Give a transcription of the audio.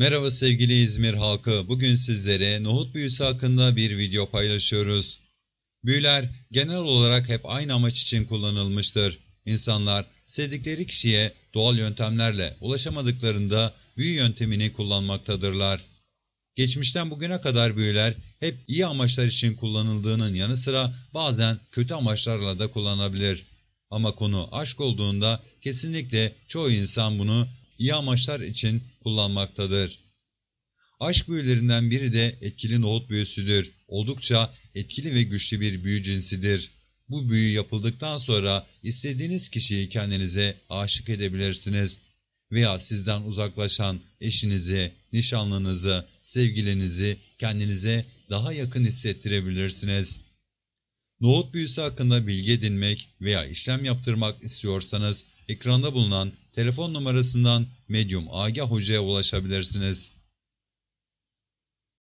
Merhaba sevgili İzmir halkı. Bugün sizlere nohut büyüsü hakkında bir video paylaşıyoruz. Büyüler genel olarak hep aynı amaç için kullanılmıştır. İnsanlar sevdikleri kişiye doğal yöntemlerle ulaşamadıklarında büyü yöntemini kullanmaktadırlar. Geçmişten bugüne kadar büyüler hep iyi amaçlar için kullanıldığının yanı sıra bazen kötü amaçlarla da kullanılabilir. Ama konu aşk olduğunda kesinlikle çoğu insan bunu iyi amaçlar için kullanmaktadır. Aşk büyülerinden biri de etkili nohut büyüsüdür. Oldukça etkili ve güçlü bir büyü cinsidir. Bu büyü yapıldıktan sonra istediğiniz kişiyi kendinize aşık edebilirsiniz. Veya sizden uzaklaşan eşinizi, nişanlınızı, sevgilinizi kendinize daha yakın hissettirebilirsiniz. Nohut büyüsü hakkında bilgi edinmek veya işlem yaptırmak istiyorsanız ekranda bulunan telefon numarasından Medyum Agah Hoca'ya ulaşabilirsiniz.